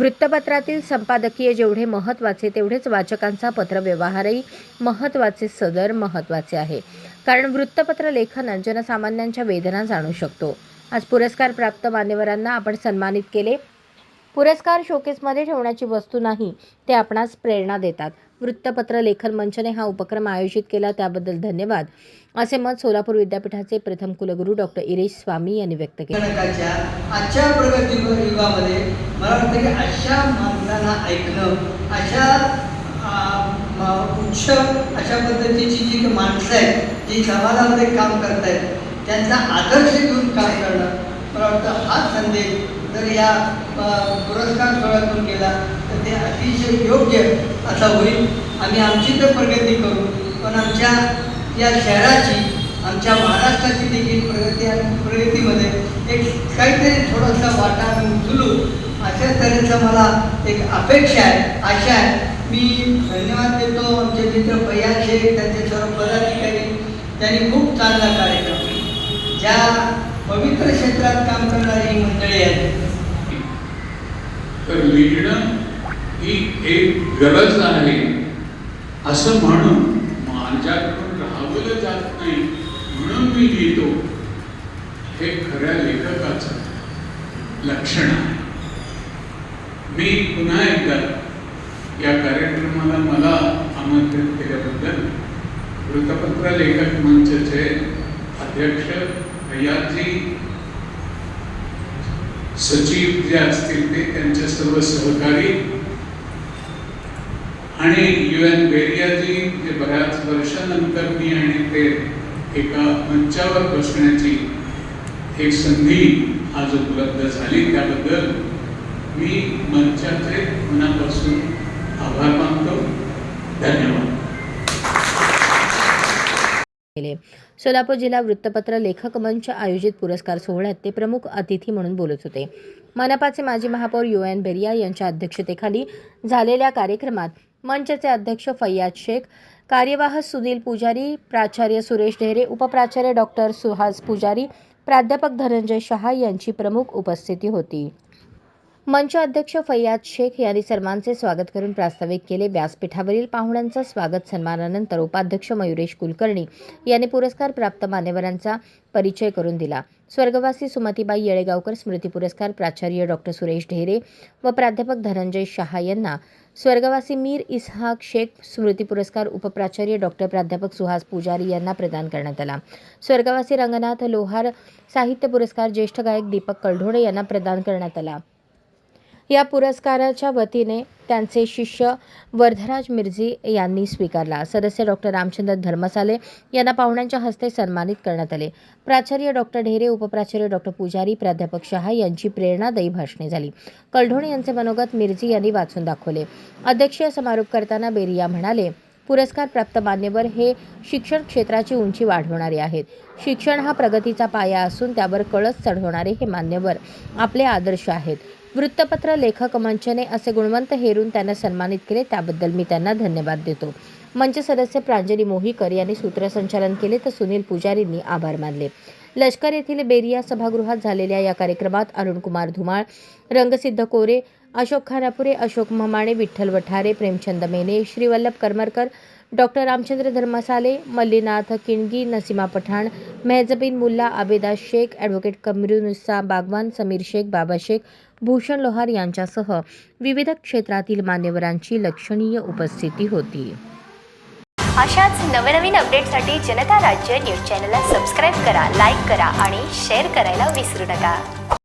वृत्तपत्रातील संपादकीय जेवढे महत्त्वाचे तेवढेच वाचकांचा पत्रव्यवहारही महत्त्वाचे सदर महत्त्वाचे आहे. कारण वृत्तपत्र लेखनात जनसामान्यांच्या वेदना जाणू शकतो. आज पुरस्कार प्राप्त मान्यवरांना आपण सन्मानित केले. पुरस्कार शोकेसमध्ये ठेवण्याची वस्तू नाही ते आपणास प्रेरणा देतात. वृत्तपत्र लेखन मंचने हा उपक्रम आयोजित केला त्याबद्दल धन्यवाद. असे मत सोलापूर विद्यापीठाचे प्रथम कुलगुरू डॉक्टर इरेश स्वामी यांनी व्यक्त केले. आजच्या प्रगती युगामध्ये मला वाटतं की अशा माणसांना ऐकणं अशा उच्च अशा पद्धतीची जी माणसं आहेत जी समाजामध्ये काम करत आहेत त्यांचा आदर्श घेऊन काम करणं मला वाटतं हा संदेश जर या पुरस्कार सोहळ्यातून केला तर ते अतिशय योग्य असा होईल. आम्ही आमची तर प्रगती करू पण आमच्या या शहराची आमच्या महाराष्ट्राची देखील प्रगती आणि प्रगतीमध्ये एक काहीतरी थोडासा वाटा आम्ही उचलू अशा तऱ्हेचा मला एक अपेक्षा आहे आशा आहे. मी धन्यवाद देतो आमचे मित्र पया शेख त्यांचे सर्व पदाधिकारी. त्यांनी खूप चांगला कार्यक्रम ज्या पवित्र क्षेत्रात काम करणारी ही मंडळी आहेत. तर लिहिणं ही एक गरज आहे. असं म्हणून माझ्याकडून राहवलं जात नाही म्हणून मी लिहितो. हे खऱ्या लेखकाचं लक्षण आहे. मी पुन्हा एकदा या कार्यक्रमाला मला आमंत्रित केल्याबद्दल वृत्तपत्र लेखक मंचचे अध्यक्ष भैयाजी सचिव जे असतील ते त्यांचे सर्व सहकारी आणि यू एन बेरियाजी जे बऱ्याच वर्षानंतर मी आणि ते एका मंचावर बसण्याची एक संधी आज उपलब्ध झाली. त्याबद्दल मी मंचाचे मनापासून आभार मानतो. धन्यवाद. केले. सोलापूर जिल्हा वृत्तपत्र लेखक मंच आयोजित पुरस्कार सोहळ्यात ते प्रमुख अतिथी म्हणून बोलत होते. मनपाचे माजी महापौर यू. एन. बेरिया यांच्या अध्यक्षतेखाली झालेल्या कार्यक्रमात मंचचे अध्यक्ष फैयाज शेख कार्यवाह सुनील पुजारी प्राचार्य सुरेश ढेरे उपप्राचार्य डॉक्टर सुहास पुजारी प्राध्यापक धनंजय शहा यांची प्रमुख उपस्थिती होती. मंच अध्यक्ष फैयाज शेख यांनी सर्वांचे स्वागत करून प्रास्ताविक केले. व्यासपीठावरील पाहुण्यांचा स्वागत सन्मानानंतर उपाध्यक्ष मयुरेश कुलकर्णी यांनी पुरस्कार प्राप्त मान्यवरांचा परिचय करून दिला. स्वर्गवासी सुमतीबाई येळेगावकर स्मृती पुरस्कार प्राचार्य डॉक्टर सुरेश ढेरे व प्राध्यापक धनंजय शहा यांना स्वर्गवासी मीर इसहाक शेख स्मृती पुरस्कार उपप्राचार्य डॉक्टर प्राध्यापक सुहास पुजारी यांना प्रदान करण्यात आला. स्वर्गवासी रंगनाथ लोहार साहित्य पुरस्कार ज्येष्ठ गायक दीपक कलढोडे यांना प्रदान करण्यात आला. या पुरस्काराच्या वतीने त्यांचे शिष्य वर्धराज मिर्झी यांनी स्वीकारला. सदस्य डॉक्टर रामचंद्र धर्मसाले यांना पाहुण्यांच्या हस्ते सन्मानित करण्यात आले. प्राचार्य डॉक्टर ढेरे उपप्राचार्य डॉक्टर पुजारी प्राध्यापक शहा यांची प्रेरणादायी भाषणे झाली. कलढोणे यांचे मनोगत मिर्झी यांनी वाचून दाखवले. अध्यक्षीय समारोप करताना बेरिया म्हणाले पुरस्कार प्राप्त मान्यवर हे शिक्षण क्षेत्राची उंची वाढवणारे आहेत. शिक्षण हा प्रगतीचा पाया असून त्यावर कळस चढवणारे हे मान्यवर आपले आदर्श आहेत. वृत्तपत्र लेखक मंचने असे गुणवंत हेरून त्यांना सन्मानित केले त्याबद्दल मी त्यांना धन्यवाद देतो. मंच सदस्य प्रांजली मोहीकर यांनी सूत्रसंचालन केले तर सुनील पुजारींनी आभार मानले. लष्कर येथील बेरिया सभागृहात झालेल्या या कार्यक्रमात अरुणकुमार धुमाळ रंगसिद्ध कोरे अशोक खानापुरे अशोक ममाणे विठ्ठल वठारे प्रेमचंद मेने श्रीवल्लभ करमरकर डॉक्टर रामचंद्र धर्मसाले मल्लीनाथ किणगी नसीमा पठाण मेहजबीन मुल्ला आबेदा शेख ॲडव्होकेट कमरुनिसा बागवान समीर शेख बाबा शेख भूषण लोहार यांच्यासह विविध क्षेत्रातील मान्यवरांची लक्षणीय उपस्थिती होती. अशाच नवनवीन अपडेटसाठी जनता राज्य न्यूज चॅनलला सबस्क्राईब करा लाईक करा आणि शेअर करायला विसरू नका.